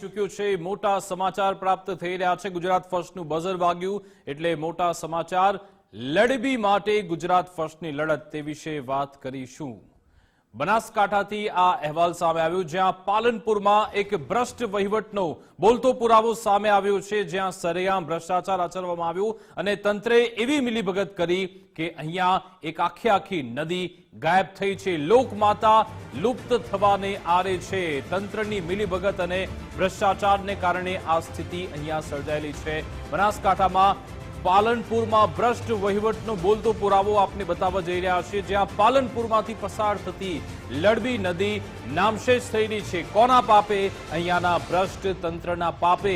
ચૂક્યો છે. મોટા સમાચાર પ્રાપ્ત થઈ રહ્યા છે. ગુજરાત ફર્સ્ટનું બઝર વાગ્યું એટલે મોટા સમાચાર લડબી માટે ગુજરાત ફર્સ્ટની લડત, તે વિશે વાત કરીશું. બનાસકાંઠાથી આ અહેવાલ સામે આવ્યો, જ્યાં પાલનપુરમાં એક ભ્રષ્ટ વહીવટનો બોલતો પુરાવો સામે આવ્યો છે, જ્યાં સરેઆમ ભ્રષ્ટાચાર આચરવામાં આવ્યો અને તંત્રે એવી મિલીભગત કરી કે અહીંયા એક આખી આખી નદી ગાયબ થઈ છે. લોકમાતા લુપ્ત થવાને આરે છે. તંત્રની મિલીભગત અને ભ્રષ્ટાચારને કારણે આ સ્થિતિ અહીંયા સર્જાયેલી છે. બનાસકાંઠામાં પાલનપુરમાં ભ્રષ્ટ વહીવટનો બોલતો પુરાવો આપને બતાવવા જઈ રહ્યા છે જ્યાં પાલનપુરમાંથી પસાર થતી લડબી નદી નામશેષ થઈ રહી છે. કોના પાપે? અહીંયાના ભ્રષ્ટ તંત્રના પાપે.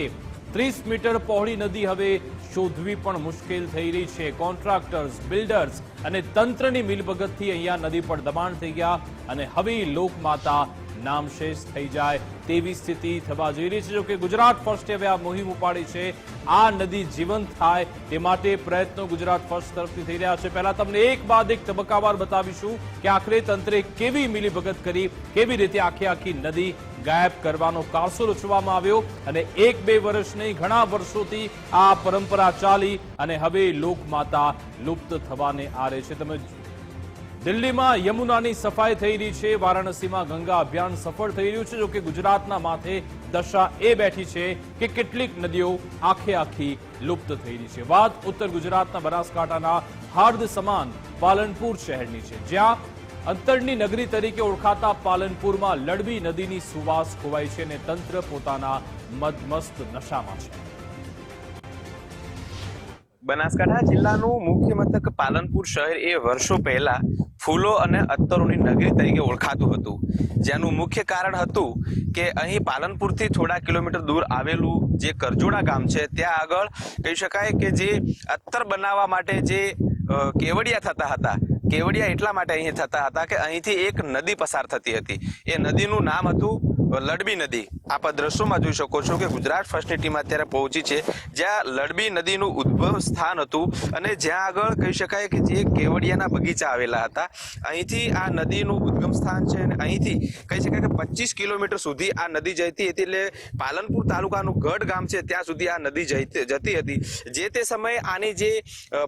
ત્રીસ મીટર પહોળી નદી હવે શોધવી પણ મુશ્કેલ થઈ રહી છે. કોન્ટ્રાક્ટર્સ, બિલ્ડર્સ અને તંત્રની મિલભગતથી અહીંયા નદી પર દબાણ થઈ ગયા અને હવે લોકમાતા નામશેષ થઈ જાય તેવી સ્થિતિ થવા જઈ રહી છે. જોકે ગુજરાત ફર્સ્ટે હવે આ મુહિમ ઉપાડી છે. આ નદી જીવંત થાય તે માટે પ્રયત્નો ગુજરાત ફર્સ્ટ તરફથી થઈ રહ્યા છે. પહેલા તમને એક બાદ એક તબક્કાવાર બતાવીશું કે આખરે તંત્રે કેવી મિલીભગત કરી, કેવી રીતે આખી આખી નદી ગાયબ કરવાનો કારસો રચવામાં આવ્યો અને એક બે વર્ષ નહીં, ઘણા વર્ષોથી આ પરંપરા ચાલી અને હવે લોકમાતા લુપ્ત થવાને આરે છે. તમે દિલ્હીમાં યમુનાની સફાઈ થઈ રહી છે. વારાણસીમાં ગંગા અભિયાન સફળ થઈ રહ્યું છે. જોકે ગુજરાતના માથે દશા એ બેઠી છે કે કેટલીક નદીઓ આખે આખી લુપ્ત થઈ રહી છે. વાત ઉત્તર ગુજરાતના બનાસકાંઠાના હાર્દ સમાન પાલનપુર શહેરની છે. જ્યાં અંતરની નગરી તરીકે ઓળખાતા પાલનપુરમાં લડબી નદીની સુવાસ ખોવાય છે અને તંત્ર પોતાના મદમસ્ત નશામાં છે. બનાસકાંઠા જિલ્લાનું મુખ્ય મથક પાલનપુર શહેર એ વર્ષો પહેલા ફૂલો અને અત્તરોની નગરી તરીકે ઓળખાતું હતું. જેનું મુખ્ય કારણ હતું કે અહીં પાલનપુરથી થોડા કિલોમીટર દૂર આવેલું જે કરજોડા ગામ છે, ત્યાં આગળ કહી શકાય કે જે અત્તર બનાવવા માટે જે કેવડિયા થતા હતા, કેવડિયા એટલા માટે અહીં થતા હતા કે અહીંથી એક નદી પસાર થતી હતી. એ નદીનું નામ હતું લડબી નદી. આપ દ્રશ્યોમાં જોઈ શકો છો કે ગુજરાત ફર્સ્ટની ટીમ અત્યારે પહોંચી છે, જ્યાં લડબી નદીનું ઉદ્ભવ સ્થાન હતું અને જ્યાં આગળ કહી શકાય કે જે કેવડિયાના બગીચા આવેલા હતા. અહીંથી આ નદીનું ઉદ્ગમ સ્થાન છે અને અહીંથી કહી શકાય કે પચીસ કિલોમીટર સુધી આ નદી જતી હતી એટલે પાલનપુર તાલુકાનું ગઢ ગામ છે, ત્યાં સુધી આ નદી જતી હતી. જે તે સમયે આની જે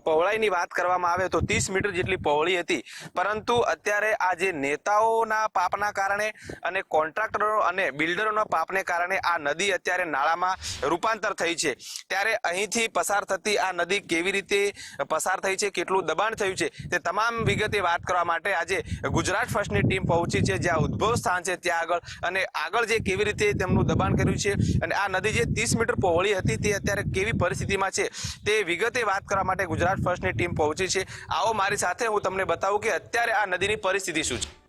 પહોળાઈની વાત કરવામાં આવે તો ત્રીસ મીટર જેટલી પહોળી હતી. પરંતુ અત્યારે આ જે નેતાઓના પાપના કારણે અને કોન્ટ્રાક્ટરો અને બિલ્ડરોના પાપને કારણે આ નદી અત્યારે નાળામાં રૂપાંતર થઈ છે. ત્યારે અહીંથી પસાર થતી આ નદી કેવી રીતે પસાર થઈ છે, કેટલું દબાણ થયું છે, તે તમામ વિગતે વાત કરવા માટે આજે ગુજરાત ફર્સ્ટની ટીમ પહોંચી છે, જ્યાં ઉદ્ભવ સ્થાન છે ત્યાં આગળ. અને આગળ જે કેવી રીતે તેમનું દબાણ કર્યું છે અને આ નદી જે ત્રીસ મીટર પહોળી હતી તે અત્યારે કેવી પરિસ્થિતિમાં છે, તે વિગતે વાત કરવા માટે ગુજરાત ફર્સ્ટની ટીમ પહોંચી છે. આવો મારી સાથે હું તમને બતાવું કે અત્યારે આ નદીની પરિસ્થિતિ શું છે.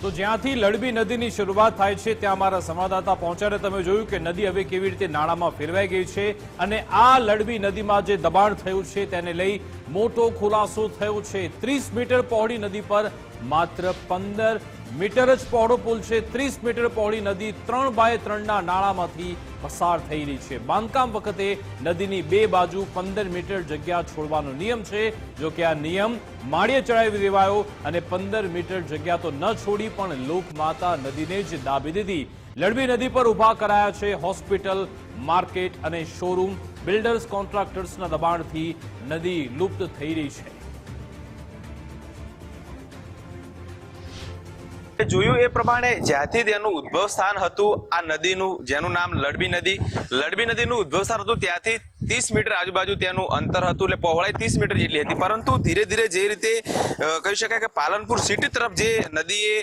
તો જ્યાંથી લડબી નદીની શરૂઆત થાય છે, ત્યાં અમારા સંવાદદાતા પહોંચ્યા તમે જોયું કે નદી હવે કેવી રીતે નાળામાં ફેરવાઈ ગઈ છે અને આ લડબી નદીમાં જે દબાણ થયું છે, તેને લઈ મોટો ખુલાસો થયો છે. ત્રીસ મીટર પહોળી નદી પર માત્ર પંદર મીટર જ પહોળો પુલ છે. ત્રીસ મીટર પહોળી નદી ત્રણ બાય ત્રણના નાળામાંથી પસાર થઈ રહી છે. બાંધકામ વખતે નદીની બે બાજુ પંદર મીટર જગ્યા છોડવાનો નિયમ છે. જો કે આ નિયમ માળીએ ચડાવી દેવાયો અને પંદર મીટર જગ્યા તો ન છોડી પણ લોકમાતા નદીને જ દાબી દીધી. લડબી નદી પર ઊભા કરાયા છે હોસ્પિટલ, માર્કેટ અને શોરૂમ. બિલ્ડર્સ કોન્ટ્રાક્ટર્સના દબાણથી નદી લુપ્ત થઈ રહી છે. જોયું એ પ્રમાણે જ્યાંથી તેનું ઉદ્ભવ સ્થાન હતું, આ નદીનું, જેનું નામ લડબી નદી, લડબી નદીનું ઉદ્ભવ સ્થાન હતું ત્યાંથી ત્રીસ મીટર આજુબાજુ તેનું અંતર હતું એટલે પહોળાઈ ત્રીસ મીટર જેટલી હતી. પરંતુ ધીરે ધીરે જે રીતે કહી શકાય કે પાલનપુર સિટી તરફ જે નદીએ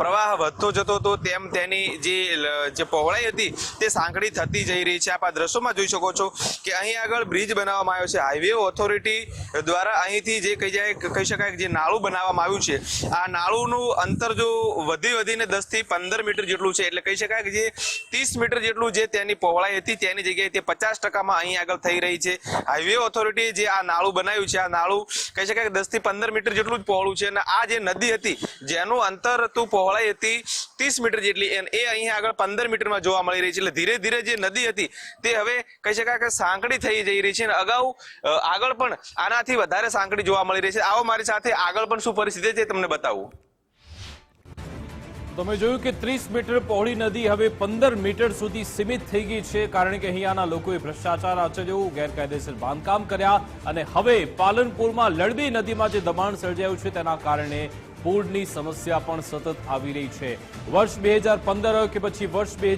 પ્રવાહ વધતો જતો હતો, તેમ તેની જે જે પહોળાઈ હતી તે સાંકડી થતી જઈ રહી છે. આપ આ દ્રશ્યોમાં જોઈ શકો છો કે અહીં આગળ બ્રિજ બનાવવામાં આવ્યો છે. હાઈવે ઓથોરિટી દ્વારા અહીંથી જે કહી જાય, કહી શકાય જે નાળું બનાવવામાં આવ્યું છે, આ નાળુનું અંતર જો વધી વધીને દસથી પંદર મીટર જેટલું છે, એટલે કહી શકાય કે જે ત્રીસ મીટર જેટલું જે તેની પહોળાઈ હતી, તેની જગ્યાએ તે પચાસ ટકામાં અહીં આગળ થઈ રહી છે. હાઈવે ઓથોરિટી જે આ નાળું બનાવ્યું છે, આ નાળું કહી શકાય કે દસથી પંદર મીટર જેટલું જ પહોળું છે અને આ જે નદી હતી, જેનું અંતર હતું પહોળાઈ હતી ત્રીસ મીટર જેટલી એ અહીં આગળ પંદર મીટરમાં જોવા મળી રહી છે. એટલે ધીરે ધીરે જે નદી હતી તે હવે કહી શકાય કે સાંકડી થઈ જઈ રહી છે અને અગાઉ આગળ પણ આનાથી વધારે સાંકડી જોવા મળી રહી છે. આવો મારી સાથે આગળ પણ શું પરિસ્થિતિ છે તમને બતાવું. તમે જોયું કે ત્રીસ મીટર પહોળી નદી હવે પંદર મીટર સુધી સીમિત થઈ ગઈ છે, કારણ કે અહીંયાના લોકોએ ભ્રષ્ટાચાર આચર્યો, ગેરકાયદેસર બાંધકામ કર્યા અને હવે પાલનપુરમાં લડબી નદીમાં જે દબાણ સર્જાયું છે, તેના કારણે પૂરની સમસ્યા પણ સતત આવી રહી છે. વર્ષ બે કે પછી વર્ષ બે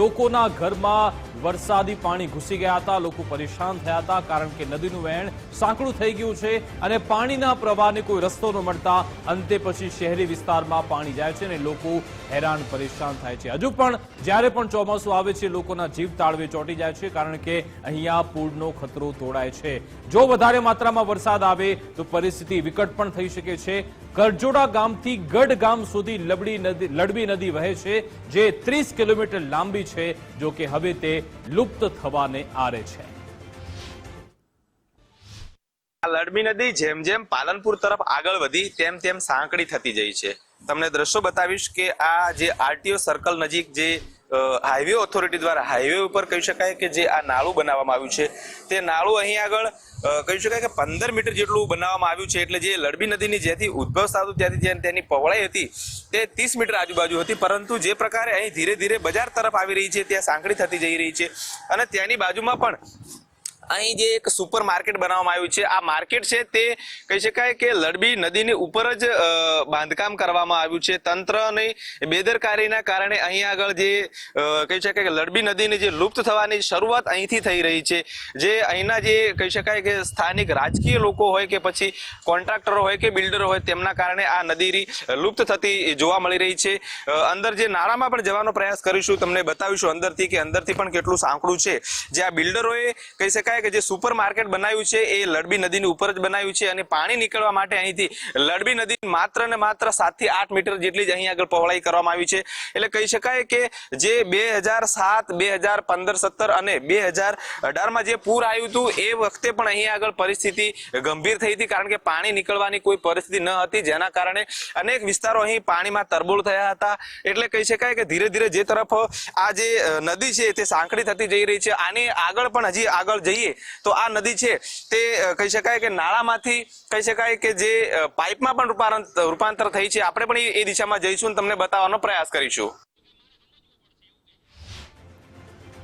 લોકોના ઘરમાં વરસાદી પાણી ઘૂસી ગયા હતા, લોકો પરેશાન થયા હતા, કારણ કે નદીનું વહેણ સાંકડું થઈ ગયું છે અને પાણીના પ્રવાહને કોઈ રસ્તો ન મળતા અંતે પછી શહેરી વિસ્તારમાં પાણી જાય છે અને લોકો હેરાન પરેશાન થાય છે. હજુ પણ જ્યારે પણ ચોમાસું આવે છે, લોકોના જીવ તાળવે ચોંટી જાય છે, કારણ કે અહીંયા પૂરનો ખતરો તોડાય છે. જો વધારે માત્રામાં વરસાદ આવે તો પરિસ્થિતિ વિકટ પણ થઈ શકે છે. કરજોડા ગામથી ગઢ ગામ સુધી લબડી નદી લડબી નદી વહે છે, જે ત્રીસ કિલોમીટર લાંબી છે, જો કે હવે તે લુપ્ત થવાને આરે છે. આ લડબી નદી જેમ જેમ પાલનપુર તરફ આગળ વધી, તેમ તેમ સાંકડી થતી જઈ છે. તમને દ્રશ્યો બતાવીશ કે આ જે આરટીઓ સર્કલ નજીક જે હાઈવે ઓથોરિટી દ્વારા હાઈવે ઉપર કહી શકાય કે જે આ નાળું બનાવવામાં આવ્યું છે, તે નાળું અહીં આગળ કહી શકાય કે પંદર મીટર જેટલું બનાવવામાં આવ્યું છે, એટલે જે લડબી નદીની જેથી ઉદ્ભવ થતું ત્યાંથી તેની પહોળાઈ હતી, તે ત્રીસ મીટર આજુબાજુ હતી, પરંતુ જે પ્રકારે અહીં ધીરે ધીરે બજાર તરફ આવી રહી છે, ત્યાં સાંકડી થતી જઈ રહી છે, અને ત્યાંની બાજુમાં પણ અહીં જે એક સુપર માર્કેટ બનાવવામાં આવ્યું છે, આ માર્કેટ છે તે કહી શકાય કે લડબી નદીની ઉપર જ બાંધકામ કરવામાં આવ્યું છે. તંત્રની બેદરકારીના કારણે અહીં આગળ જે કહી શકાય કે લડબી નદીની જે લુપ્ત થવાની શરૂઆત અહીંથી થઈ રહી છે. જે અહીંના જે કહી શકાય કે સ્થાનિક રાજકીય લોકો હોય કે પછી કોન્ટ્રાક્ટરો હોય કે બિલ્ડરો હોય તેમના કારણે આ નદી લુપ્ત થતી જોવા મળી રહી છે. અંદર જે નાળામાં પણ જવાનો પ્રયાસ કરીશું, તમને બતાવીશું અંદરથી કે અંદરથી પણ કેટલું સાંકડું છે. જે આ બિલ્ડરોએ કહી શકાય કે જે સુપર માર્કેટ બનાવ્યું છે, એ લડબી નદીની ઉપર જ બનાવ્યું છે અને પાણી નીકળવા માટે અહીંથી લડબી નદી માત્ર ને માત્ર સાતથી આઠ મીટર જેટલી જ અહીં આગળ પહોળાઈ કરવામાં આવી છે. એટલે કહી શકાય કે જે બે હજાર સાત, બે હજાર પંદર, સત્તર અને બે હજાર અઢારમાં જે પૂર આવ્યું હતું, એ વખતે પણ અહીં આગળ પરિસ્થિતિ ગંભીર થઈ હતી કારણ કે પાણી નીકળવાની કોઈ પરિસ્થિતિ ન હતી, જેના કારણે અનેક વિસ્તારો અહીં પાણીમાં તરબોળ થયા હતા. એટલે કહી શકાય કે ધીરે ધીરે જે તરફ આ જે નદી છે, તે સાંકડી થતી જઈ રહી છે. આની આગળ પણ હજી આગળ જઈએ તો આ નદી છે, તે કહી શકાય કે નાળામાંથી, કહી શકાય કે જે પાઇપમાં પણ રૂપાંતર થઈ છે. આપણે પણ એ- દિશામાં જઈશું તમને બતાવવાનો પ્રયાસ કરીશું.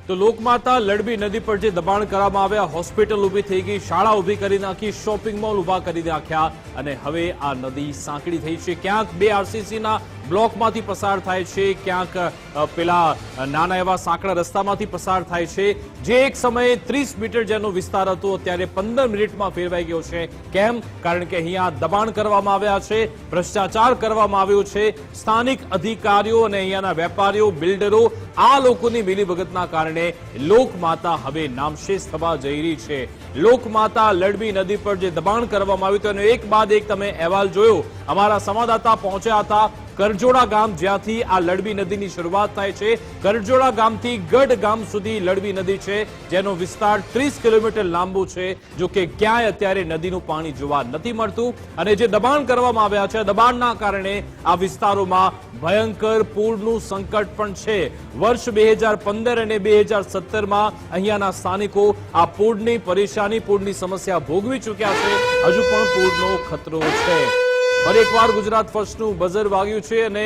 તો લોકમાતા લડબી નદી પર જે દબાણ કરવામાં આવ્યા, હોસ્પિટલ ઊભી થઈ ગઈ, શાળા ઊભી કરી નાખી, શોપિંગ મોલ ઊભા કરી નાખ્યા અને હવે આ નદી સાંકડી થઈ છે. ક્યાંક બે આરસીસી ના બ્લોકમાંથી પસાર થાય છે. ક્યાંક પેલા નાના એવા સાંકડા રસ્તામાંથી પસાર થાય છે. જે એક સમયે ત્રીસ મીટર જેનો વિસ્તાર હતો અત્યારે પંદર મિનિટમાં ફેરવાઈ ગયો છે. કેમ? કારણ કે અહીંયા દબાણ કરવામાં આવ્યા છે, ભ્રષ્ટાચાર કરવામાં આવ્યો છે. સ્થાનિક અધિકારીઓ અને અહીંયાના વેપારીઓ, બિલ્ડરો, આ લોકોની મિલીભગતના કારણે લોકમાતા હવે નામશેષ થવા જઈ રહી છે. લોકમાતા લડબી નદી પર જે દબાણ કરવામાં આવ્યું હતું, એનો એક બાદ એક તમે અહેવાલ જોયો. અમારા સંવાદદાતા પહોંચ્યા હતા. કરજોડા ગામ જ્યાંથી આ લડબી નદીની શરૂઆત થાય છે. કરજોડા ગામથી ગઢ ગામ સુધી લડબી નદી છે, જેનો વિસ્તાર ત્રીસ કિલોમીટર લાંબુ છે, જો કે ક્યાંય અત્યારે નદીનું પાણી જોવા નથી મળતું. અને જે દબાણ કરવામાં આવ્યા છે, દબાણના કારણે આ વિસ્તારોમાં ભયંકર પૂરનું સંકટ પણ છે. વર્ષ બે અને બે સત્તરમાં અહીંયાના સ્થાનિકો આ પૂરની પરેશાની, પૂરની સમસ્યા ભોગવી ચૂક્યા છે. હજુ પણ પૂરનો ખતરો છે. ફરી એકવાર ગુજરાત ફર્સ્ટનું બઝર વાગ્યું છે અને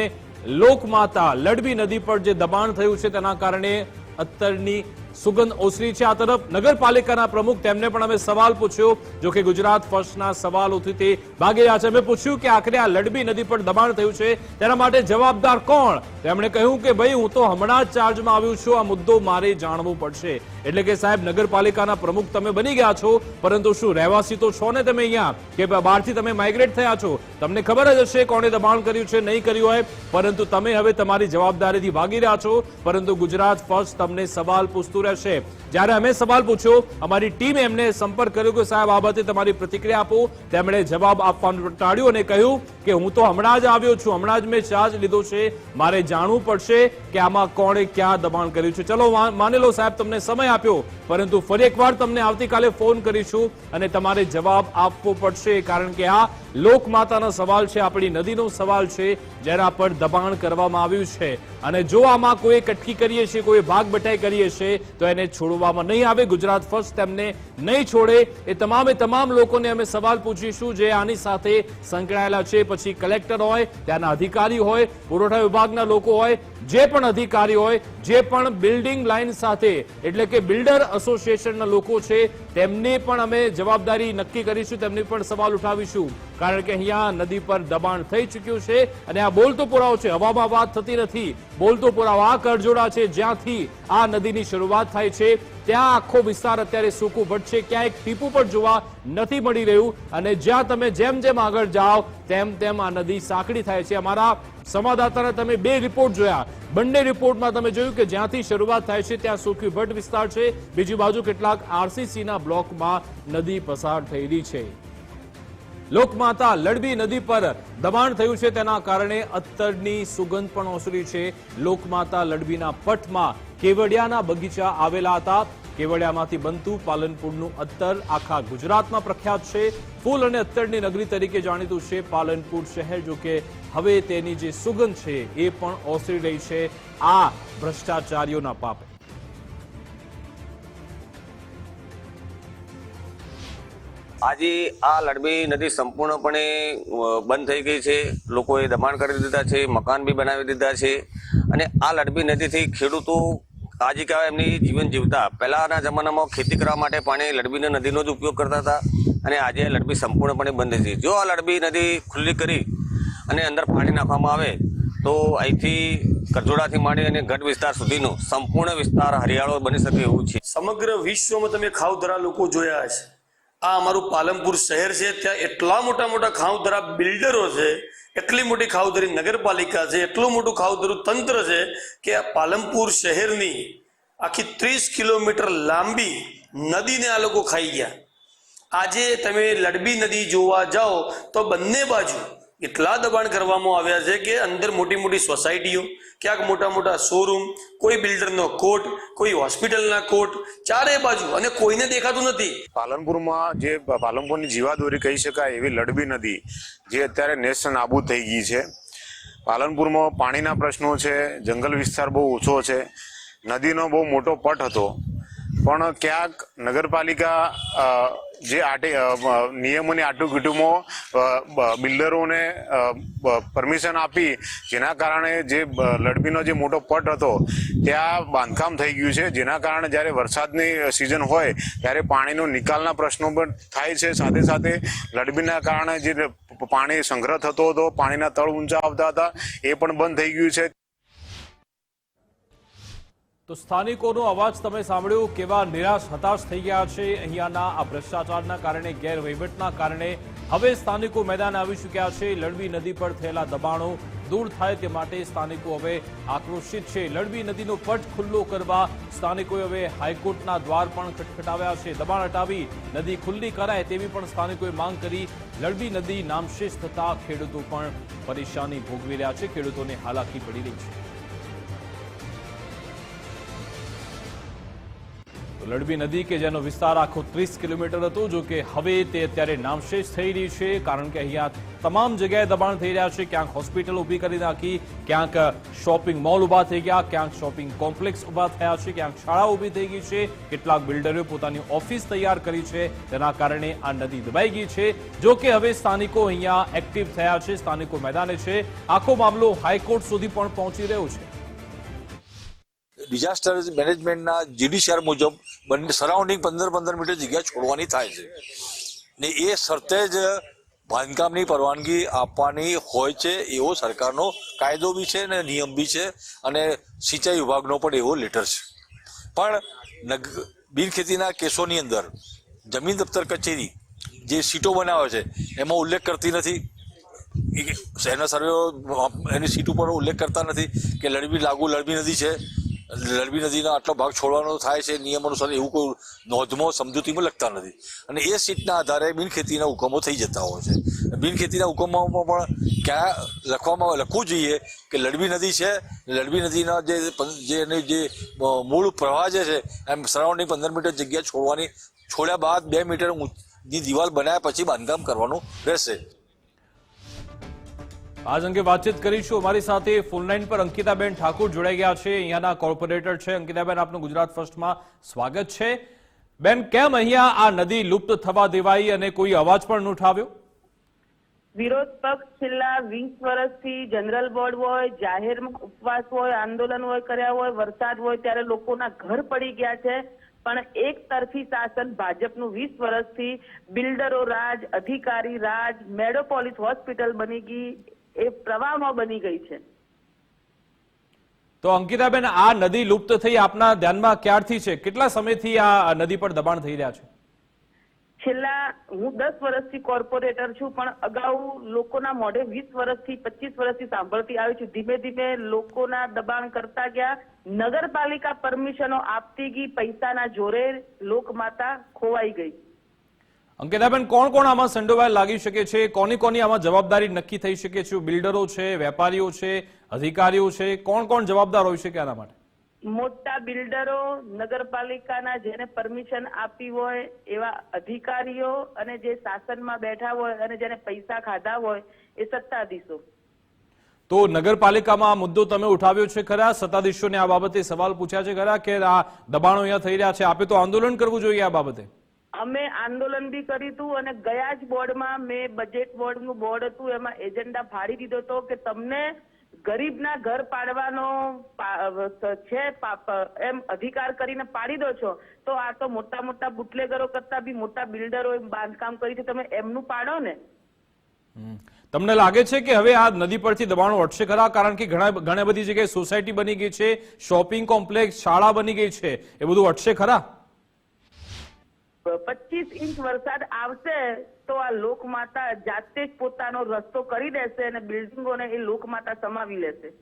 લોકમાતા લડબી નદી પર જે દબાણ થયું છે તેના કારણે અત્તરની સુગંધ ઓસરી છે આ તરફ નગરપાલિકાના પ્રમુખ તેમને પણ અમે સવાલ પૂછ્યો. જો કે ગુજરાત ફર્સ્ટના સવાલોથી તે ભાગી રહ્યા છે. અમે પૂછ્યું કે આખરે આ લડબી નદી પર દબાણ થયું છે. તેના માટે જવાબદાર કોણ? તેમણે કહ્યું કે ભાઈ, હું તો હમણાં જ ચાર્જમાં આવ્યું છું. આ મુદ્દો મારે જાણવું પડશે. એટલે કે સાહેબ, નગરપાલિકાના પ્રમુખ તમે બની ગયા છો. પરંતુ શું રહેવાસી તો છો ને તમે અહીંયા? કે બહારથી તમે માઇગ્રેટ થયા છો? તમને ખબર જ હશે કોણે દબાણ કર્યું છે, નહીં કર્યું હોય. પરંતુ તમે હવે તમારી જવાબદારીથી ભાગી રહ્યા છો. પરંતુ ગુજરાત ફર્સ્ટ તમને સવાલ પૂછતું રહેશે. જ્યારે અમે સવાલ પૂછ્યો, અમારી ટીમે એમને સંપર્ક કર્યો કે સાહેબ, આ બાબતે તમારી પ્રતિક્રિયા આપો. તેમણે જવાબ આપવાનું ટાળ્યું અને કહ્યું કે હું તો હમણાં જ આવ્યો છું, હમણાં જ મેં ચાર્જ લીધો છે. મારે જાણવું પડશે કે આમાં કોણે ક્યાં દબાણ કર્યું છે. ચલો માની લો સાહેબ, તમને સમય આપ્યો, પરંતુ ફરી એકવાર તમને આવતીકાલે ફોન કરીશું અને તમારે જવાબ આપવો પડશે, કારણ કે આ લોકમાતાનો સવાલ છે, આપણી નદીનો સવાલ છે, જેના પર દબાણ કરવામાં આવ્યું છે. અને જો આમાં કોઈ કટકી કરીએ છીએ, કોઈ ભાગ બટાઈ કરીએ છીએ, તો એને છોડવામાં નહીં આવે. ગુજરાત ફર્સ્ટ તેમને નહીં છોડે. એ તમામે તમામ લોકોને અમે સવાલ પૂછીશું જે આની સાથે સંકળાયેલા છે. પછી કલેક્ટર હોય, ત્યાંના અધિકારી હોય, પુરવઠા વિભાગના લોકો હોય જે પણ અધિકારી હોય, જે પણ બિલ્ડિંગ લાઇન સાથે, એટલે કે બિલ્ડર એસોસિએશનના લોકો છે, તેમને પણ અમે જવાબદારી નક્કી કરીશું, તેમની પણ સવાલ ઉઠાવીશું. કારણ કે અહીંયા નદી પર દબાણ થઈ ચૂક્યું છે અને આ બોલતો પુરાવો છે. હવામાં વાત થતી નથી. બોલતો પુરાવો આ કરજોડા છે, જ્યાંથી આ નદીની શરૂઆત થાય છે. ત્યાં આખો વિસ્તાર અત્યારે સૂકું ભટ્ટ છે ક્યાં એક ટીપું પણ જોવા નથી મળી રહ્યું. અને જ્યાં તમે જેમ જેમ આગળ જાઓ, તેમ તેમ આ નદી સાંકડી થાય છે. અમારા સંવાદદાતાના તમે બે રિપોર્ટ જોયા. બંને રિપોર્ટમાં તમે જોયું કે જ્યાંથી શરૂઆત થાય છે, ત્યાં સુખી ભટ્ટ વિસ્તાર છે. બીજી બાજુ કેટલાક આરસીસીના બ્લોકમાં નદી પસાર થયેલી છે. લોકમાતા લડબી નદી પર દબાણ થયું છે, તેના કારણે અત્તરની સુગંધ પણ ઓસરી છે. લોકમાતા લડબીના પટમાં કેવડિયાના બગીચા આવેલા હતા. કેવડિયામાંથી બનતું પાલનપુરનું અત્તર આખા ગુજરાતમાં પ્રખ્યાત છે. ફૂલ અને અત્તરની નગરી તરીકે જાણીતું છે પાલનપુર શહેર, જો કે હવે તેની જે સુગંધ છે એ પણ ઓસરી રહી છે આ ભ્રષ્ટાચારીઓના પાપે. આજે આ લડબી નદી સંપૂર્ણપણે બંધ થઈ ગઈ છે. લોકોએ દબાણ કરી દીધા છે, મકાન બી બનાવી દીધા છે. અને આ લડબી નદીથી ખેડૂતો આજીવિકા એમની જીવન જીવતા. પહેલાના જમાનામાં ખેતી કરવા માટે પાણી લડબીના નદીનો જ ઉપયોગ કરતા હતા અને આજે લડબી સંપૂર્ણપણે બંધ છે. જો આ લડબી નદી ખુલ્લી કરી અને અંદર પાણી નાખવામાં આવે, તો અહીંથી કરજોડાથી માંડી અને ગઢ વિસ્તાર સુધીનો સંપૂર્ણ વિસ્તાર હરિયાળો બની શકે એવું છે. સમગ્ર વિશ્વમાં તમે ખાવધરા લોકો જોયા છે આ અમારું પાલનપુર શહેર છે, ત્યાં એટલા મોટા મોટા ખાઉધરા બિલ્ડરો છે, એટલી મોટી ખાઉધરી નગરપાલિકા છે, એટલું મોટું ખાઉધરું તંત્ર છે કે આ પાલનપુર શહેરની આખી ત્રીસ કિલોમીટર લાંબી નદીને આ લોકો ખાઈ ગયા. આજે તમે લડબી નદી જોવા જાઓ તો બંને બાજુ એટલા દબાણ કરવામાં આવ્યા છે કે અંદર મોટી મોટી સોસાયટીઓ ક્યાંક મોટા મોટા શોરૂમ કોઈ બિલ્ડરનો કોટ કોઈ હોસ્પિટલના કોટ ચારે બાજુ અને કોઈને દેખાતું નથી પાલનપુરમાં જે પાલનપુરની જીવાદોરી કહી શકાય એવી લડબી નદી જે અત્યારે નેશન નાબૂદ થઈ ગઈ છે પાલનપુરમાં પાણીના પ્રશ્નો છે જંગલ વિસ્તાર બહુ ઓછો છે નદીનો બહુ મોટો પટ હતો પણ ક્યાંક નગરપાલિકા જે આટે નિયમોની આટુકીટુમાં બિલ્ડરોને પરમિશન આપી, જેના કારણે જે લડબીનો જે મોટો પટ હતો, ત્યાં બાંધકામ થઈ ગયું છે. જેના કારણે જ્યારે વરસાદની સિઝન હોય, ત્યારે પાણીનો નિકાલના પ્રશ્નો પણ થાય છે. સાથે સાથે લડબીના કારણે જે પાણી સંગ્રહ થતો હતો, પાણીના તળ ઊંચા આવતા હતા, એ પણ બંધ થઈ ગયું છે. તો સ્થાનિકોનો અવાજ તમે સાંભળ્યો કેવા નિરાશ હતાશ થઈ ગયા છે. અહીંયાના આ ભ્રષ્ટાચારના કારણે, ગેરવહીવટના કારણે હવે સ્થાનિકો મેદાન આવી ચૂક્યા છે. લડવી નદી પર થયેલા દબાણો દૂર થાય તે માટે સ્થાનિકો હવે આક્રોશિત છે. લડવી નદીનો પટ ખુલ્લો કરવા સ્થાનિકોએ હવે હાઈકોર્ટના દ્વાર પણ ખટખટાવ્યા છે. દબાણ હટાવી નદી ખુલ્લી કરાય તેવી પણ સ્થાનિકોએ માંગ કરી. લડવી નદી નામશેષ થતા ખેડૂતો પણ પરેશાની ભોગવી રહ્યા છે. ખેડૂતોને હાલાકી પડી રહી છે. તો લડબી નદી કે જેનો વિસ્તાર આખો ત્રીસ કિલોમીટર હતો, જો કે હવે તે અત્યારે નામશેષ થઈ રહી છે, કારણ કે અહીંયા તમામ જગ્યાએ દબાણ થઈ રહ્યા છે. ક્યાંક હોસ્પિટલ ઊભી કરી નાખી, ક્યાંક શોપિંગ મોલ ઊભા થઈ ગયા, ક્યાંક શોપિંગ કોમ્પ્લેક્સ ઊભા થયા છે, ક્યાંક શાળા ઊભી થઈ ગઈ છે. કેટલાક બિલ્ડરોએ પોતાની ઓફિસ તૈયાર કરી છે, તેના કારણે આ નદી દબાઈ ગઈ છે. જો કે હવે સ્થાનિકો અહીંયા એક્ટિવ થયા છે, સ્થાનિકો મેદાને છે. આખો મામલો હાઈકોર્ટ સુધી પણ પહોંચી રહ્યો છે. ડિઝાસ્ટર મેનેજમેન્ટના જીડીસીઆર મુજબ બંને સરાઉન્ડિંગ પંદર પંદર મીટર જગ્યા છોડવાની થાય છે. ને એ શરતે જ બાંધકામની પરવાનગી આપવાની હોય છે એવો સરકારનો કાયદો બી છે ને નિયમ બી છે અને સિંચાઈ વિભાગનો પણ એવો લેટર છે. પણ નગ, બિનખેતીના કેસોની અંદર જમીન દફતર કચેરી જે સીટો બનાવે છે, એમાં ઉલ્લેખ કરતી નથી. શહેરના સર્વેઓ એની સીટ ઉપર ઉલ્લેખ કરતા નથી કે લડબી લાગુ, લડબી નદી છે. લડબી નદીનો આટલો ભાગ છોડવાનો થાય છે, નિયમ અનુસાર એવું કોઈ નોંધમાં સમજૂતીમાં લખતા નથી. અને એ સીટના આધારે બિનખેતીના હુકમો થઈ જતા હોય છે. બિનખેતીના હુકમોમાં પણ ક્યાં લખવામાં લખવું જોઈએ કે લડબી નદી છે લડબી નદીના જે જે એની જે મૂળ પ્રવાહ જે છે, એમ સરાઉન્ડિંગ પંદર મીટર જગ્યા છોડવાની, છોડ્યા બાદ બે મીટર ઊંચની દિવાલ બનાવ્યા પછી બાંધકામ કરવાનું રહેશે. આજ અંગે વાતચીત કરીશું. અમારી સાથે ફોનલાઈન પર અંકિતાબેન ઠાકુર જોડાઈ ગયા છે. અહીંયાના કોર્પોરેટર છે. અંકિતાબેન, આપનું ગુજરાત ફર્સ્ટમાં સ્વાગત છે. બેન, કેમ અહીંયા આ નદી લુપ્ત થવા દેવાઈ અને કોઈ અવાજ પણ ન ઉઠાવ્યો? વિરોધ પક્ષ છેલ્લા વીસ વર્ષથી જનરલ બોર્ડ હોય, જાહેરમાં ઉપવાસ હોય, આંદોલન હોય, કર્યા હોય, વરસાદ હોય, ત્યારે લોકોના ઘર પડી ગયા છે. પણ એક તરફી શાસન ભાજપનું વીસ વર્ષથી બિલ્ડરો રાજ, અધિકારી રાજ, મેડોપોલિસ હોસ્પિટલ બની ગઈ. એ પ્રવાહમાં બની ગઈ છે. તો અંકિતાબેન આ નદી લુપ્ત થઈ આપના ધ્યાનમાં ક્યારથી છે? કેટલા સમયથી આ નદી પર દબાણ થઈ રહ્યા છે? છેલ્લા હું દસ વર્ષથી કોર્પોરેટર છું પણ અગાઉ લોકોના મોઢે વીસ વર્ષથી પચીસ વર્ષથી સાંભળતી આવી છું. ધીમે ધીમે લોકોના દબાણ કરતા ગયા. નગરપાલિકા પરમિશનો આપતી ગઈ પૈસાના જોરે લોકમાતા ખોવાઈ ગઈ. અંકિતાબેન કોણ કોણ આમાં સંડોવાયેલ લાગી શકે છે? કોની કોની આમાં જવાબદારી નક્કી થઈ શકે છે? બિલ્ડરો છે વેપારીઓ છે અધિકારીઓ છે કોણ કોણ જવાબદાર હોઈ શકે આના માટે? મોટા બિલ્ડરો નગરપાલિકાના જેને પરમિશન આપી હોય એવા અધિકારીઓ અને જે શાસનમાં બેઠા હોય અને જેને પૈસા ખાધા હોય એ સત્તાધીશો. તો નગરપાલિકામાં આ મુદ્દો તમે ઉઠાવ્યો છે ખરા? સત્તાધીશોને આ બાબતે સવાલ પૂછ્યા છે ખરા કે આ દબાણો અહીંયા થઈ રહ્યા છે? આપે તો આંદોલન કરવું જોઈએ આ બાબતે. અમે આંદોલન બી કર્યું હતું અને ગયા જ બોર્ડમાં મેં બજેટ બોર્ડનું બોર્ડ હતું, એમાં એજન્ડા ફાડી દીધો હતો કે તમને ગરીબના ઘર પાડવાનો છે એમ અધિકાર કરીને પાડી દો છો, તો આ તો મોટા મોટા બુટલેગરો કરતા બી મોટા બિલ્ડરો બાંધકામ કરી છે, તમે એમનું પાડો ને. તમને લાગે છે કે હવે આ નદી પરથી દબાણો હટશે ખરા? કારણ કે ઘણા, ઘણી બધી જગ્યાએ સોસાયટી બની ગઈ છે, શોપિંગ કોમ્પ્લેક્સ, શાળા બની ગઈ છે, એ બધું હટશે ખરા? પચીસ ઇંચ વરસાદ આવશે તો આ લોકમાતા જાતે જ પોતાનો રસ્તો કરી દેશે અને બિલ્ડિંગોને એ લોકમાતા સમાવી લેશે.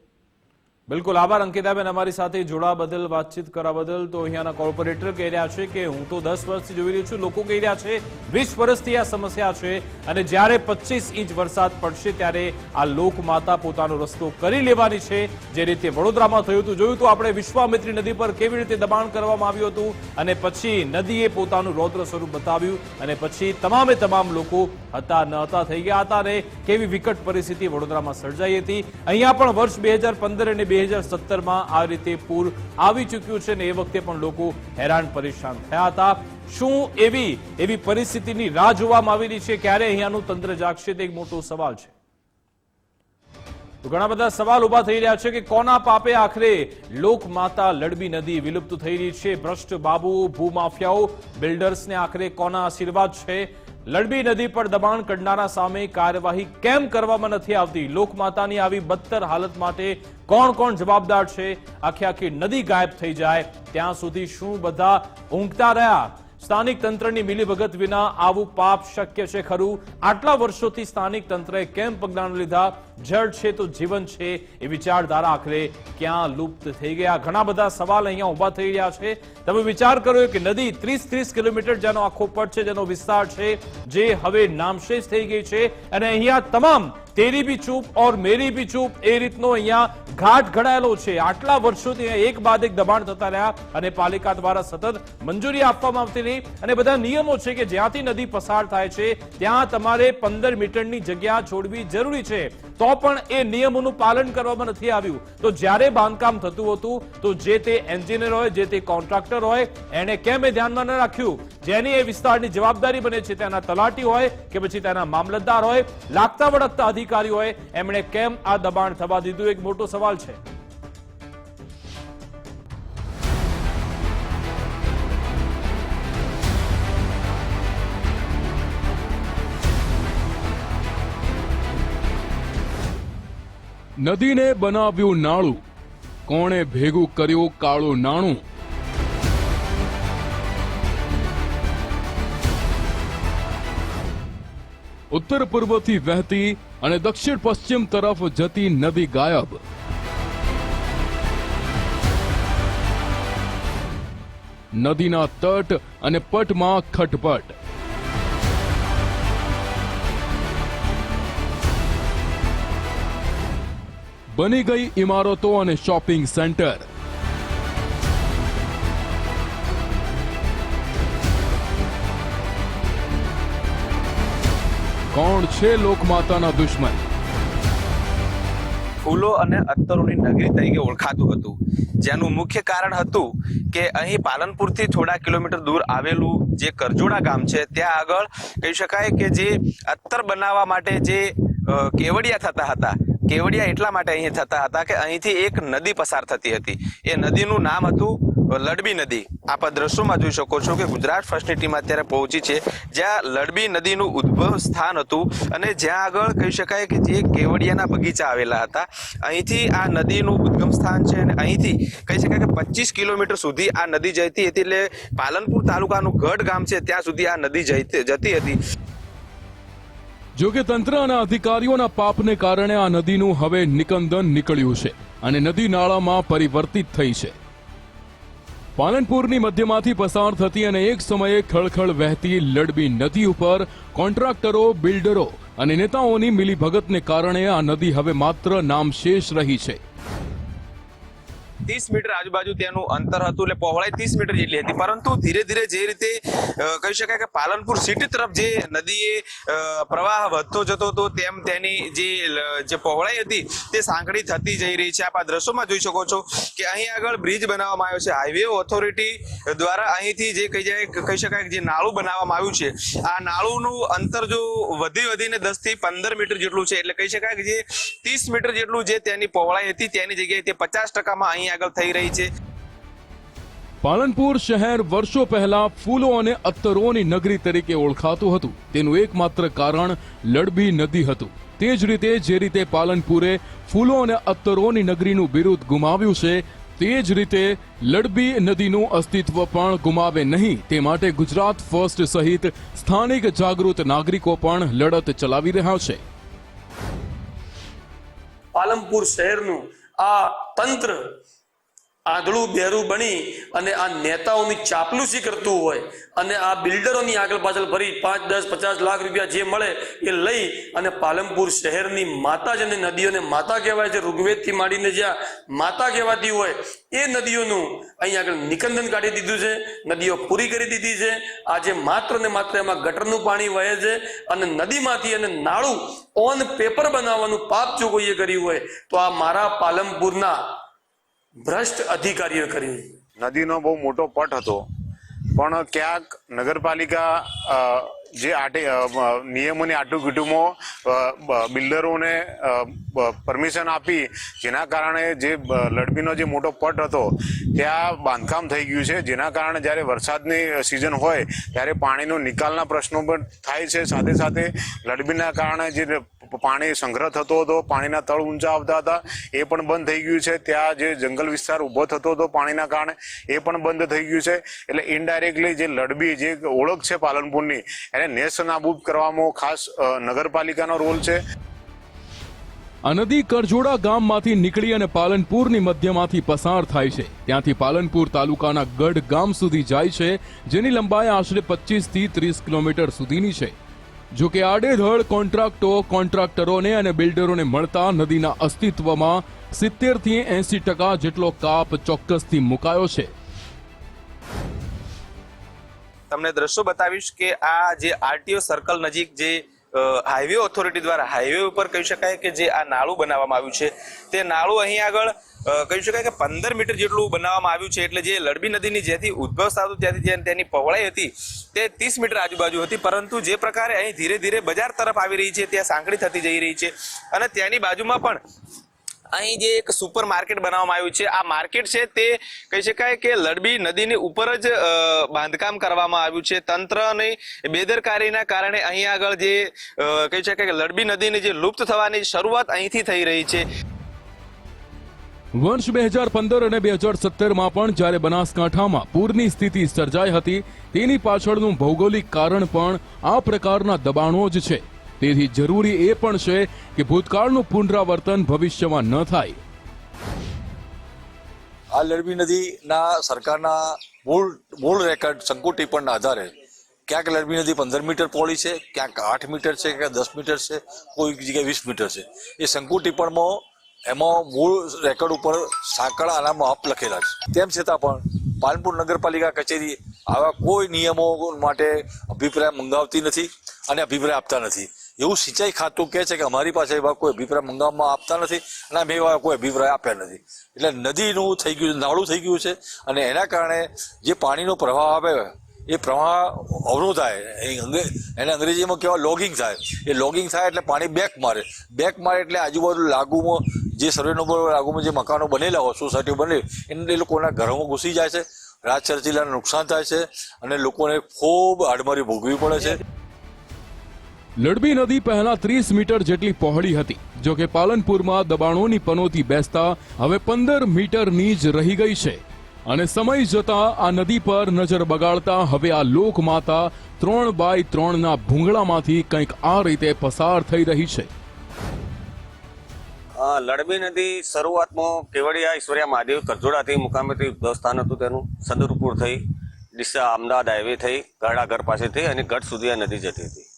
બિલકુલ આભાર, અંકિતાબેન, અમારી સાથે જોડા બદલ, વાતચીત કરવા બદલ. તો અહીંયાના કોર્પોરેટર કહી રહ્યા છે કે હું તો દસ વર્ષથી જોઈ રહ્યો છું, લોકો કહી રહ્યા છે વીસ વર્ષથી આ સમસ્યા છે અને જ્યારે પચીસ ઇંચ વરસાદ પડશે ત્યારે આ લોકમાતા પોતાનો રસ્તો કરી લેવાની છે. જે રીતે વડોદરામાં થયું હતું, જોયું હતું આપણે વિશ્વામિત્રી નદી પર કેવી રીતે દબાણ કરવામાં આવ્યું હતું અને પછી નદીએ પોતાનું રૌદ્ર સ્વરૂપ બતાવ્યું અને પછી તમામે તમામ લોકો હતા, ન હતા, થઈ ગયા હતા અને કેવી વિકટ પરિસ્થિતિ વડોદરામાં સર્જાઈ હતી. અહીંયા પણ વર્ષ બે હજાર પંદર અને બે હજાર સત્તરમાં આ રીતે પૂર આવી ચૂક્યું છે ને એ વખતે પણ લોકો હેરાન પરેશાન થયા હતા. શું એવી એવી પરિસ્થિતિની રાહ જોવામાં આવી રહી છે? ક્યારે અહીંયાનું તંત્ર જાગશે તે એક મોટો સવાલ છે. ઘણા બધા સવાલ ઊભા થઈ રહ્યા છે કે કોના પાપે આખરે લોકમાતા લડબી નદી વિલુપ્ત થઈ રહી છે? ભ્રષ્ટ બાબુઓ ભૂમાફિયાઓ બિલ્ડર્સને આખરે કોના આશીર્વાદ છે? લડબી નદી પર દબાણ કરનારા સામે કાર્યવાહી કેમ કરવામાં નથી આવતી? લોકમાતાની આવી બદતર હાલત માટે કોણ કોણ જવાબદાર છે? આખી આખી નદી ગાયબ થઈ જાય. ત્યાં સુધી શું બધા ઊંઘતા રહ્યા? સ્થાનિક તંત્રની મિલીભગત વિના આવું પાપ શક્ય છે ખરું? આટલા વર્ષોથી સ્થાનિક તંત્રએ કેમ પગલાં લીધા? જળ છે તો જીવન છે એ વિચારધારા આખરે ક્યાં લુપ્ત થઈ ગયા? ઘણા બધા સવાલ અહીંયા ઊભા થઈ રહ્યા છે. તમે વિચાર કરો કે નદી ત્રીસ ત્રીસ કિલોમીટર જેનો આખો પટ છે, જેનો વિસ્તાર છે, જે હવે નામશેષ થઈ ગઈ છે. અને અહીંયા તમામ તેરી બી ચૂપ ઓર મેરી બી ચૂપ એ રીતનો અહીંયા ઘાટ ઘડાયેલો છે. આટલા વર્ષોથી એક બાદ એક દબાણ થતા રહ્યા અને પાલિકા દ્વારા સતત મંજૂરી આપવામાં આવતી રહી અને બધા નિયમો છે કે જ્યાંથી નદી પસાર થાય છે, ત્યાં તમારે પંદર મીટરની જગ્યા છોડવી જરૂરી છે. તો પણ એ નિયમોનું પાલન કરવામાં નથી આવ્યું. તો જ્યારે બાંધકામ થતું હતું, તો જે તે એન્જિનિયર હોય, જે તે કોન્ટ્રાક્ટર હોય એને કેમ એ ધ્યાનમાં ન રાખ્યું? જેની એ વિસ્તારની જવાબદારી બને છે તેના તલાટી હોય કે પછી તેના મામલતદાર હોય, લાગતા વળગતા અધિકારી હોય એમણે કેમ આ દબાણ થવા દીધું? એક મોટો સવાલ છે. નદીને બનાવ્યું નાળું. કોણે ભેગું કર્યું કાળું નાણું? ઉત્તર પૂર્વથી વહેતી અને દક્ષિણ પશ્ચિમ તરફ જતી નદી ગાયબ. નદીના તટ અને પટમાં ખટપટ. બની ગઈ ઇમારતો અને શોપિંગ સેન્ટર. કોણ છે લોકમાતાના દુશ્મન? ફૂલો અને અત્તરોની નગરી તરીકે ઓળખાતું હતું. જેનું મુખ્ય કારણ હતું કે અહીં પાલનપુરથી થોડા કિલોમીટર દૂર આવેલું જે કરજોડા ગામ છે, ત્યાં આગળ કહી શકાય કે જે અત્તર બનાવવા માટે જે કેવડિયા થતા હતા, કેવડિયા એટલા માટે અહીં થતા હતા કે અહીંથી એક નદી પસાર થતી હતી. એ નદીનું નામ હતું લડબી નદી. આપ દ્રશ્યોમાં જોઈ શકો છો કે ગુજરાત ફર્સ્ટની ટીમ અત્યારે પહોંચી છે, જ્યાં લડબી નદીનું ઉદ્ભવ સ્થાન હતું અને જ્યાં આગળ કહી શકાય કે જે કેવડિયાના બગીચા આવેલા હતા. અહીંથી આ નદીનું ઉદ્ગમ સ્થાન છે અને અહીંથી કહી શકાય કે પચીસ કિલોમીટર સુધી આ નદી જતી હતી એટલે પાલનપુર તાલુકાનું ગઢ ગામ છે, ત્યાં સુધી આ નદી જતી હતી. જો કે તંત્ર અને અધિકારીઓના પાપને કારણે આ નદીનું હવે નિકંદન નીકળ્યું છે અને નદી નાળામાં પરિવર્તિત થઈ છે. પાલનપુરની મધ્યમાંથી પસાર થતી અને એક સમયે ખળખળ વહેતી લડબી નદી ઉપર કોન્ટ્રાક્ટરો, બિલ્ડરો અને નેતાઓની મિલીભગતને કારણે આ નદી હવે માત્ર નામશેષ રહી છે. ત્રીસ મીટર આજુબાજુ તેનું અંતર હતું એટલે પહોળાઈ ત્રીસ મીટર જેટલી હતી. પરંતુ ધીરે ધીરે જે રીતે કહી શકાય કે પાલનપુર સિટી તરફ જે નદીએ પ્રવાહ વધતો જતો હતો તેમ તેની જે જે પહોળાઈ હતી તે સાંકડી થતી જઈ રહી છે. આપ આ દ્રશ્યોમાં જોઈ શકો છો કે અહીં આગળ બ્રિજ બનાવવામાં આવ્યો છે. હાઈવે ઓથોરિટી દ્વારા અહીંથી જે કહી જાય, કહી શકાય જે નાળું બનાવવામાં આવ્યું છે, આ નાળુનું અંતર જો વધી વધીને દસથી પંદર મીટર જેટલું છે, એટલે કહી શકાય કે જે ત્રીસ મીટર જેટલું જે તેની પહોળાઈ હતી, તેની જગ્યાએ તે પચાસ ટકામાં અહીં આગળ થઈ રહી છે. પાલનપુર શહેર વર્ષો પહેલા ફૂલો અને અત્તરોની નગરી તરીકે ઓળખાતું હતું. તેનું એકમાત્ર કારણ લડબી નદી હતું. તે જ રીતે જે રીતે પાલનપુરે ફૂલો અને અત્તરોની નગરીનું બિરુદ ગુમાવ્યું છે તે જ રીતે લડબી નદીનું અસ્તિત્વ પણ ગુમાવે નહીં. તે માટે ગુજરાત ફર્સ્ટ સહિત સ્થાનિક જાગૃત નાગરિકો પણ લડત ચલાવી રહ્યા છે. પાલનપુર શહેરનું આ તંત્ર આંધળું બહેરું બની અને આ નેતાઓની ચાપલુસી કરતું હોય અને આ બિલ્ડરોની આગળ પાછળ ભરી પાંચ, દસ, પચાસ લાખ રૂપિયા જે મળે એ લઈ અને પાલનપુર શહેરની માતા જેને નદીઓને માતા કહેવાય છે, ઋગ્વેદથી માંડીને જ્યાં માતા કહેવાતી હોય, એ નદીઓનું અહીં આગળ નિકંદન કાઢી દીધું છે, નદીઓ પૂરી કરી દીધી છે. આજે માત્ર ને માત્ર એમાં ગટરનું પાણી વહે છે અને નદીમાંથી અને નાળું ઓન પેપર બનાવવાનું પાપ જો કોઈએ કર્યું હોય, તો આ મારા પાલનપુરના ભ્રષ્ટ અધિકારીઓ કરી. નદીનો બહુ મોટો પટ હતો. પણ ક્યાંક નગરપાલિકા જે આટે નિયમોની આટુકીટુમાં બિલ્ડરોને પરમિશન આપી, જેના કારણે જે લડબીનો જે મોટો પટ હતો, ત્યાં બાંધકામ થઈ ગયું છે. જેના કારણે જ્યારે વરસાદની સિઝન હોય, ત્યારે પાણીનો નિકાલના પ્રશ્નો પણ થાય છે. સાથે સાથે લડબીના કારણે જે પાણી સંગ્રહ થતો હતો, પાણીના તળ ઊંચા આવતા હતા, એ પણ બંધ થઈ ગયું છે. ત્યાં જે જંગલ વિસ્તાર ઊભો થતો હતો પાણીના કારણે, એ પણ બંધ થઈ ગયું છે. એટલે ઇનડાયરેક્ટલી જે લડબી જે ઓળખ છે પાલનપુરની એને નેસ્ત નાબૂદ કરવામાં ખાસ નગરપાલિકાનો રોલ છે. આ નદી કરજોડા ગામમાંથી નીકળી અને પાલનપુરની મધ્યમાંથી પસાર થાય છે. ત્યાંથી પાલનપુર તાલુકાના ગઢ ગામ સુધી જાય છે, જેની લંબાઈ આશરે 25 થી ત્રીસ કિલોમીટર સુધીની છે. જો કે આડેધડ કોન્ટ્રાક્ટો, કોન્ટ્રાક્ટરોને અને બિલ્ડરોને મળતા નદીના અસ્તિત્વમાં સિત્તેરથી એસી ટકા જેટલો કાપ ચોક્કસથી મુકાયો છે. તમને દ્રશ્યો બતાવીશ કે આ જે આરટીઓ સર્કલ નજીક જે હાઈવે ઓથોરિટી દ્વારા હાઈવે ઉપર કહી શકાય કે જે આ નાળું બનાવવામાં આવ્યું છે, તે નાળું અહીં આગળ કહી શકાય કે પંદર મીટર જેટલું બનાવવામાં આવ્યું છે, એટલે જે લડબી નદીની જેથી ઉદ્ભવ થતું ત્યાંથી તેની પહોળાઈ હતી, તે ત્રીસ મીટર આજુબાજુ હતી, પરંતુ જે પ્રકારે અહીં ધીરે ધીરે બજાર તરફ આવી રહી છે, ત્યાં સાંકડી થતી જઈ રહી છે, અને ત્યાંની બાજુમાં પણ અહીં જે એક સુપર માર્કેટ બનાવવામાં આવ્યું છે, આ માર્કેટ છે તે કહી શકાય કે લડબી નદીની ઉપર જ બાંધકામ કરવામાં આવ્યું છે. તંત્રની બેદરકારીના કારણે અહીં આગળ જે કહી શકાય કે લડબી નદીની જે લુપ્ત થવાની શરૂઆત અહીંથી થઈ રહી છે. વર્ષ બે હજાર પંદર અને બે હજાર સત્તરમાં પણ જ્યારે બનાસકાંઠામાં પૂરની સ્થિતિ સર્જાઈ હતી, તેની પાછળનું ભૌગોલિક કારણ પણ આ પ્રકારના દબાણો જ છે. તેથી જરૂરી એ પણ છે કે ભૂતકાળનું પુનરાવર્તન ભવિષ્યમાં ન થાય. આ લડબી નદીના સરકારના મૂળ મૂળ રેકર્ડ શંકુ ટિપ્પણના આધારે ક્યાંક લડબી નદી પંદર મીટર પહોળી છે, ક્યાંક આઠ મીટર છે, ક્યાંક દસ મીટર છે, કોઈ જગ્યાએ વીસ મીટર છે. એ શંકુ એમાં મૂળ રેકર્ડ ઉપર સાંકળ આના માપ લખેલા છે. તેમ છતાં પણ પાલનપુર નગરપાલિકા કચેરી આવા કોઈ નિયમો માટે અભિપ્રાય મંગાવતી નથી અને અભિપ્રાય આપતા નથી. એવું સિંચાઈ ખાતું કહે છે કે અમારી પાસે એવા કોઈ અભિપ્રાય મંગાવવામાં આપતા નથી અને અમે એવા કોઈ અભિપ્રાય આપ્યા નથી. એટલે નદીનું થઈ ગયું નાળું થઈ ગયું છે અને એના કારણે જે પાણીનો પ્રવાહ આવે, એ પ્રવાહ અવરોધાય થાય. એને અંગ્રેજીમાં કહેવાય લોગિંગ થાય. એ લોગિંગ થાય એટલે પાણી બેક મારે. બેક મારે એટલે આજુબાજુ લાગુમાં જે સર્વે નંબર લાગુમાં જે મકાનો બનેલા હોય સોસાયટીઓ બનેલી, એને એ લોકોના ઘરોમાં ઘૂસી જાય છે. રાજ જિલ્લાને નુકસાન થાય છે અને લોકોને ખૂબ આડમારી ભોગવી પડે છે. લડબી નદી પહેલા ત્રીસ મીટર જેટલી પહોળી હતી. જો કે પાલનપુરમાં દબાણોની પનોતી બેસતા હવે પંદર મીટરની જ રહી ગઈ છે. અને સમય જતા આ નદી પર નજર બગાડતા હવે આ લોકમાતા ત્રણ બાય ત્રણના ભૂંગળામાંથી કંઈક આ રીતે પસાર થઈ રહી છે. લડબી નદી શરૂઆતમાં કેવડિયા ઈશ્વરિયા મહાદેવ કરજોડાથી મુકામેથી સ્થાન હતું તેનું. સદરપુર થઈ, ડીસા અમદાવાદ હાઈવે થઈ ગરડા ઘર પાસે થઈ અને ગઢ સુધી આ નદી જતી હતી.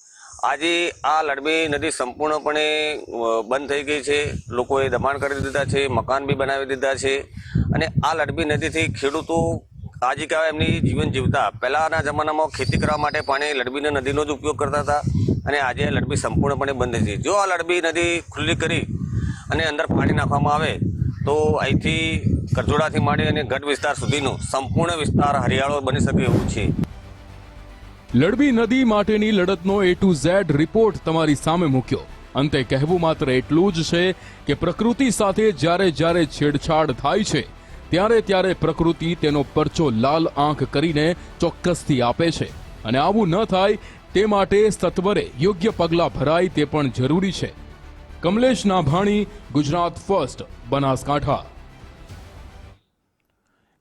આજે આ લડબી નદી સંપૂર્ણપણે બંધ થઈ ગઈ છે. લોકોએ દબાણ કરી દીધા છે, મકાન બી બનાવી દીધા છે. અને આ લડબી નદીથી ખેડૂતો આજીવિકા એમની જીવન જીવતા. પહેલાંના જમાનામાં ખેતી કરવા માટે પાણી લડબી નદીનો જ ઉપયોગ કરતા હતા અને આજે લડબી સંપૂર્ણપણે બંધ થઈ જો આ લડબી નદી ખુલ્લી કરી અને અંદર પાણી નાખવામાં આવે, તો અહીંથી કરજોડાથી માંડી અને ગઢ વિસ્તાર સુધીનો સંપૂર્ણ વિસ્તાર હરિયાળો બની શકે એવું છે. લડબી નદી માટેની લડતનો એ ટુ ઝેડ રિપોર્ટ તમારી સામે મૂક્યો. અંતે કહેવું માત્ર એટલું જ છે કે પ્રકૃતિ સાથે જ્યારે જ્યારે છેડછાડ થાય છે, ત્યારે ત્યારે પ્રકૃતિ તેનો પરચો લાલ આંખ કરીને ચોક્કસથી આપે છે. અને આવું ન થાય, તે માટે સત્વરે યોગ્ય પગલાં ભરાય તે પણ જરૂરી છે. કમલેશ નાભાણી, ગુજરાત ફર્સ્ટ, બનાસકાંઠા.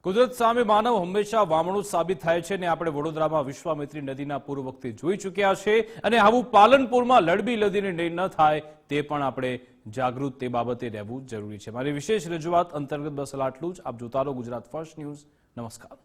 કુદરત સામે માનવ હંમેશા વામણું સાબિત થાય છે ને આપણે વડોદરામાં વિશ્વામિત્રી નદીના પૂર્વ વખતે જોઈ ચૂક્યા છે અને આવું પાલનપુરમાં લડબી નદીને ન થાય તે પણ આપણે જાગૃત તે બાબતે રહેવું જરૂરી છે. મારી વિશેષ રજૂઆત અંતર્ગત બસ આટલું જ. આપ જોતા રહો ગુજરાત ફર્સ્ટ ન્યૂઝ. નમસ્કાર.